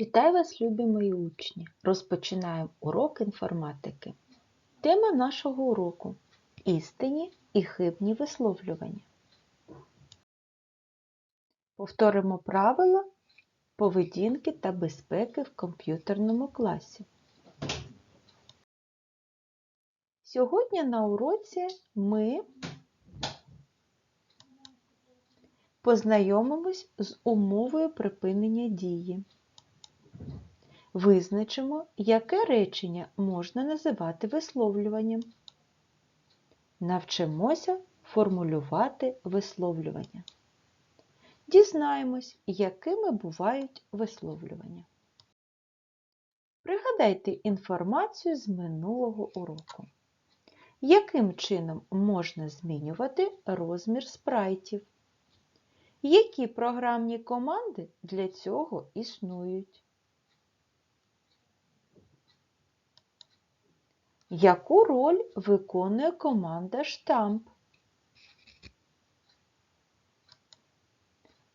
Вітаю вас, любі мої учні! Розпочинаємо урок інформатики. Тема нашого уроку істинні і хибні висловлювання. Повторимо правила поведінки та безпеки в комп'ютерному класі. Сьогодні на уроці ми познайомимось з умовою припинення дії. Визначимо, яке речення можна називати висловлюванням. Навчимося формулювати висловлювання. Дізнаємось, якими бувають висловлювання. Пригадайте інформацію з минулого уроку. Яким чином можна змінювати розмір спрайтів? Які програмні команди для цього існують? Яку роль виконує команда штамп?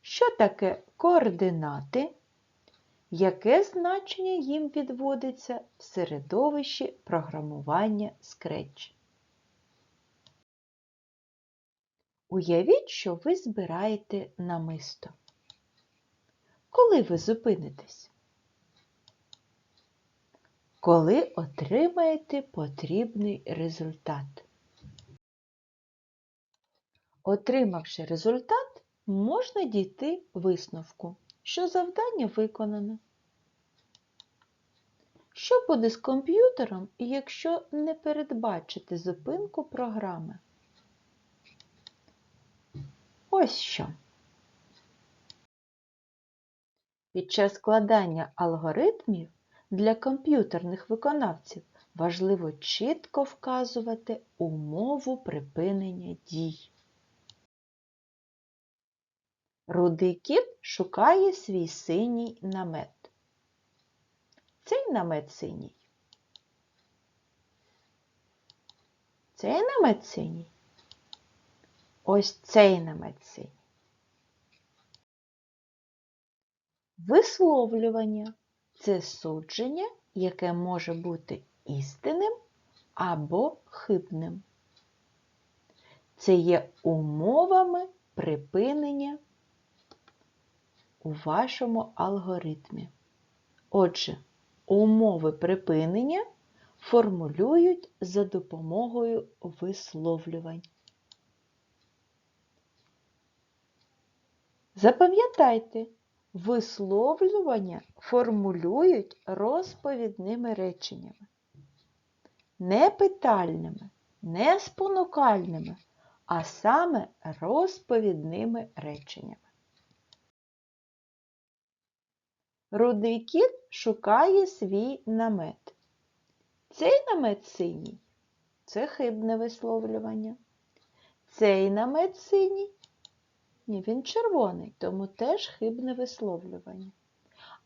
Що таке координати? Яке значення їм відводиться в середовищі програмування Scratch? Уявіть, що ви збираєте намисто. Коли ви зупинитесь? Коли отримаєте потрібний результат. Отримавши результат, можна дійти висновку, що завдання виконане. Що буде з комп'ютером, якщо не передбачити зупинку програми? Ось що. Під час складання алгоритмів для комп'ютерних виконавців важливо чітко вказувати умову припинення дій. Рудий кіт шукає свій синій намет. Цей намет синій. Цей намет синій. Ось цей намет синій. Висловлювання це судження, яке може бути істинним або хибним. Це є умовами припинення у вашому алгоритмі. Отже, умови припинення формулюють за допомогою висловлювань. Запам'ятайте, Висловлювання формулюють розповідними реченнями. Не питальними, не спонукальними, а саме розповідними реченнями. Рудий кіт шукає свій намет. Цей намет синій це хибне висловлювання. Цей намет синій ні, він червоний, тому теж хибне висловлювання.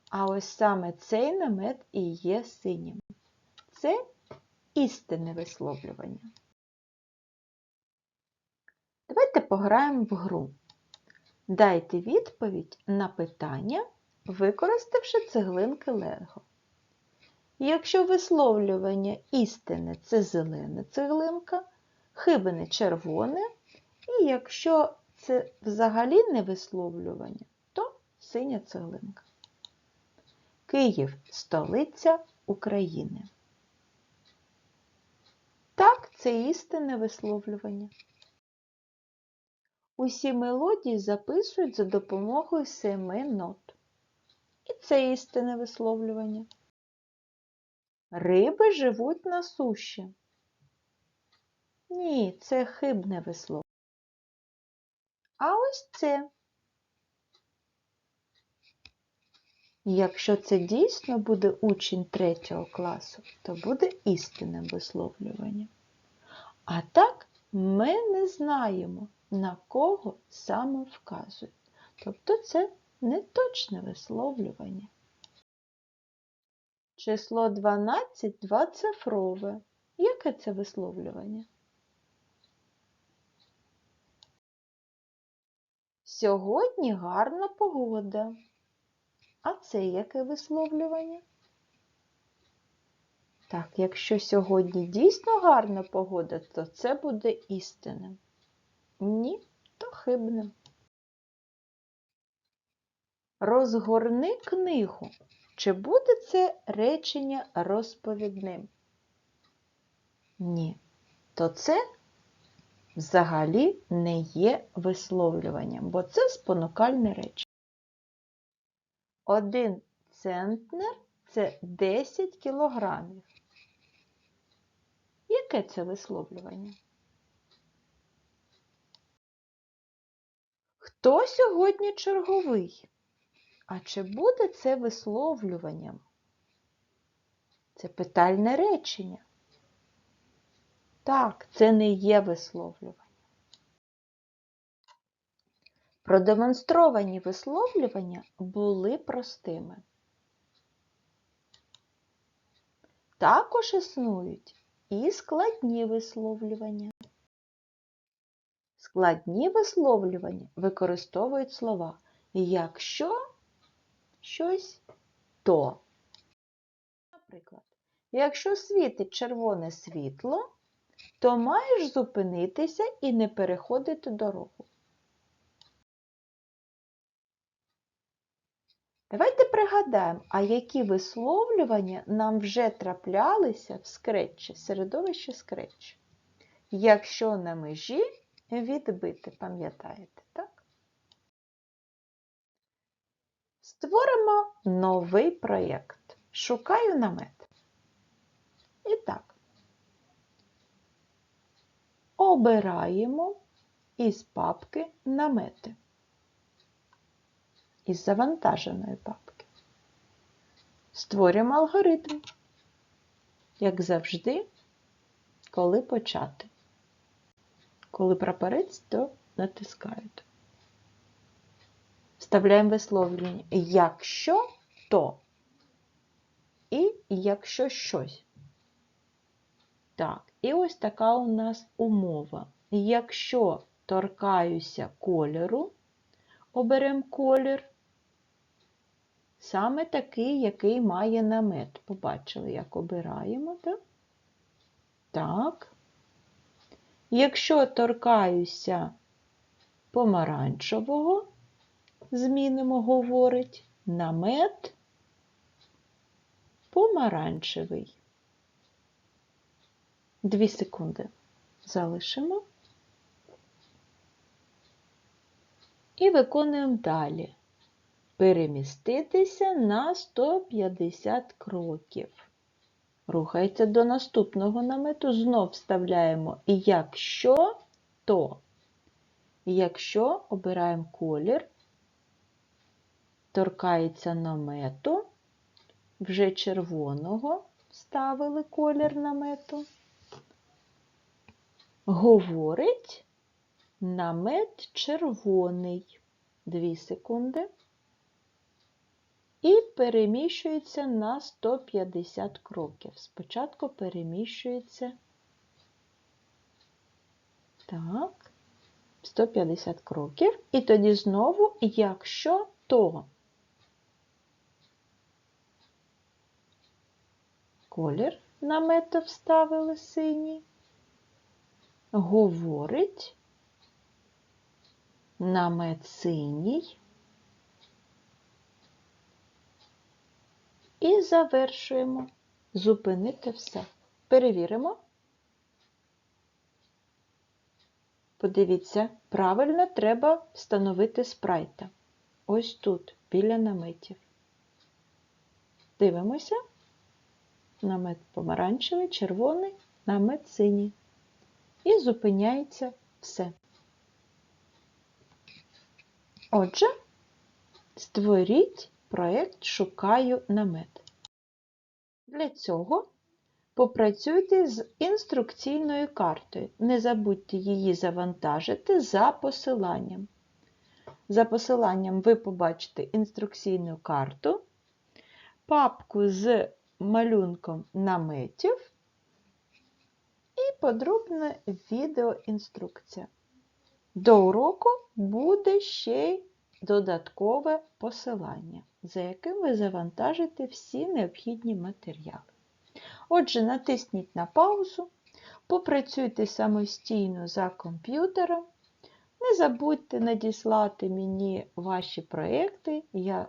А ось саме цей намет і є синім. Це істинне висловлювання. Давайте пограємо в гру. Дайте відповідь на питання, використавши цеглинки Лего. Якщо висловлювання істини це зелена цеглинка, хибне червоне, і якщо це взагалі не висловлювання, то синя цеглинка. Київ столиця України. Так, це істинне висловлювання. Усі мелодії записують за допомогою семи нот. І це істинне висловлювання. Риби живуть на суші. Ні, це хибне висловлювання. А ось це. Якщо це дійсно буде учень третього класу, то буде істинне висловлювання. А так ми не знаємо, на кого саме вказують. Тобто це неточне висловлювання. Число 12 двоцифрове. Яке це висловлювання? Сьогодні гарна погода. А це яке висловлювання? Так, якщо сьогодні дійсно гарна погода, то це буде істинним. Ні, то хибним. Розгорни книгу. Чи буде це речення розповідним? Ні. То це взагалі не є висловлюванням, бо це спонукальне речення. Один центнер це 10 кілограмів. Яке це висловлювання? Хто сьогодні черговий? А чи буде це висловлюванням? Це питальне речення. Так, це не є висловлювання. Продемонстровані висловлювання були простими. Також існують і складні висловлювання. Складні висловлювання використовують слова якщо щось то. Наприклад, якщо світить червоне світло, то маєш зупинитися і не переходити дорогу. Давайте пригадаємо, а які висловлювання нам вже траплялися в скретчі, середовищі скретчі. Якщо на межі відбити, пам'ятаєте, так? Створимо новий проєкт. Шукаю намет. І так. Обираємо із папки намети. Із завантаженої папки. Створюємо алгоритм. Як завжди, коли почати. Коли прапорець, то натискають. Вставляємо висловлення якщо то і якщо щось. Так, і ось така у нас умова. Якщо торкаюся кольору, оберемо колір, саме такий, який має намет. Побачили, як обираємо, так? Так. Якщо торкаюся помаранчевого, змінимо, говорить, намет помаранчевий. Дві секунди залишимо. І виконуємо далі. Переміститися на 150 кроків. Рухається до наступного намету, знов вставляємо якщо то. Якщо обираємо колір, торкається намету, вже червоного ставили колір намету. Говорить намет червоний. Дві секунди. І переміщується на 150 кроків. Спочатку переміщується так, 150 кроків. І тоді знову, якщо то колір намету вставили синій, говорить намет синій. І завершуємо. Зупинити все. Перевіримо. Подивіться, правильно треба встановити спрайта. Ось тут, біля наметів. Дивимося. Намет помаранчевий, червоний, намет синій. І зупиняється все. Отже, створіть проєкт Шукаю намет. Для цього попрацюйте з інструкційною картою. Не забудьте її завантажити за посиланням. За посиланням ви побачите інструкційну карту, папку з малюнком наметів подробна відеоінструкція. До уроку буде ще й додаткове посилання, за яким ви завантажите всі необхідні матеріали. Отже, натисніть на паузу, попрацюйте самостійно за комп'ютером. Не забудьте надіслати мені ваші проекти, я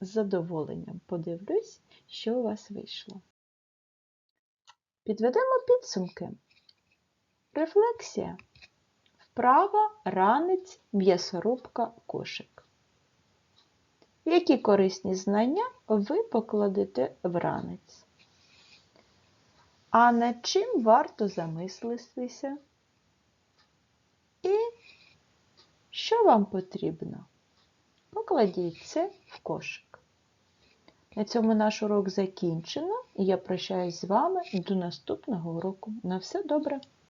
з задоволенням подивлюсь, що у вас вийшло. Підведемо підсумки. Рефлексія. Вправа, ранець, м'ясорубка, кошик. Які корисні знання ви покладете в ранець? А над чим варто замислитися? І що вам потрібно? Покладіть це в кошик. На цьому наш урок закінчено, і я прощаюсь з вами до наступного уроку. На все добре!